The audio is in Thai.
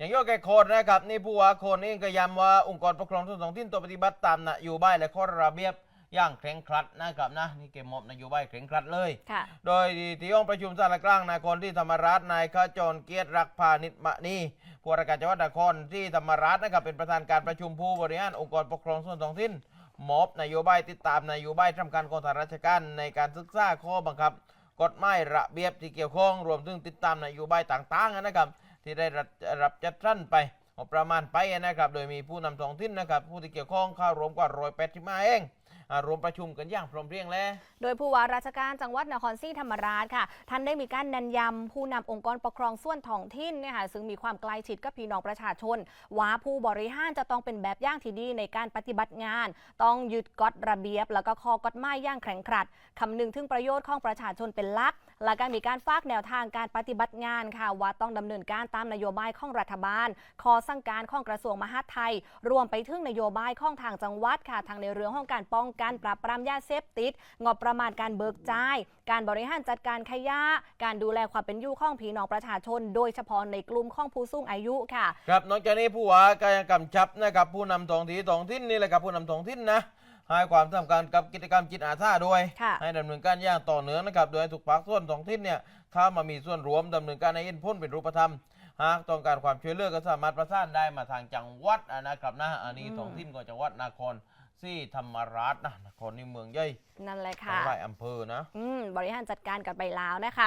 อย่างโยกแกโคนนะครับนี่ผู้ว่าโคนนี่ก็ย้ำว่าองค์กรปกครองส่วนท้องถิ่นตัวปฏิบัติตามนโยบายและข้อระเบียบอย่างเคร่งครัดนะครับนะนี่เก็บมอบนโยบายเคร่งครัดเลยค่ะโดยที่ห้องประชุมสารกลางนครที่ธรรมราชนายขจรเกียรติรักพานิชมณีผู้ว่าราชการจังหวัดนครที่ธรรมราชนะครับเป็นประธานการประชุมผู้บริหารองค์กรปกครองส่วนท้องถิ่นมอบนโยบายติดตามนโยบายทำการของทางราชการในการศึกษาข้อบังคับ กฎหมายระเบียบที่เกี่ยวข้องรวมถึงติดตามนโยบายต่างๆนะครับ ที่ได้รับรับจัดสรรไปประมาณไปนะครับ โดยมีผู้นำท้องถิ่นนะครับ ผู้ที่เกี่ยวข้องเข้ารวมกว่าร้อยแปดสิบห้าเอง รวมประชุมกันอย่างพร้อมเพรียงแล้ว โดยผู้ว่าราชการจังหวัดนครศรีธรรมราชค่ะ ท่านได้มีการเนันยำผู้นำองค์กรปกครองส่วนท้องถิ่นเนี่ยค่ะซึ่งมีความใกล้ชิดกับพี่น้องประชาชน ว่าผู้บริหารจะต้องเป็นแบบอย่างที่ดีในการปฏิบัติงาน ต้องยึดกฎระเบียบ แล้วก็ข้อกฎหมายอย่างแข็งขัดคำนึงถึงประโยชน์ของประชาชนเป็นหลัก และการมีการฝากแนวทางการปฏิบัติงานค่ะ ว่าต้องดำเนินการตามนโยบายของรัฐบาลขอสั่งการของกระทรวงมหาดไทย รวมไปถึงนโยบายของทางจังหวัดค่ะทางในเรื่องของการป้องกันปราบปรามยาเสพติด งบประมาณการเบิกจ่าย การบริหารจัดการขยะ การดูแลความเป็นอยู่ของพี่น้องประชาชน โดยเฉพาะในกลุ่มของผู้สูงอายุค่ะ ครับนอกจากนี้ผู้ว่าก็ยังกำชับนะครับผู้นำท้องที่ท้องถิ่นนี่แหละครับผู้นำท้องถิ่นนะให้ความสำคัญกับกิจกรรมจิตอาสาด้วยค่ะให้ดำเนินการอย่างต่อเนื่องนะครับ โดยให้ทุกภาคส่วนท้องถิ่นเนี่ยเข้ามามีส่วนร่วมดำเนินการในเอ็นพ้นเป็นรูปธรรม หากต้องการความช่วยเหลือก็สามารถประสานได้มาทางจังหวัดอะนะครับนะอันนี้อืมท้องถิ่นของจังหวัดนคร ศรีธรรมราชนะนครนี่เมืองใหญ่นั่นแหละหค่ะลายอำเภอนะ อืมบริหารจัดการกันไปแล้วนะคะ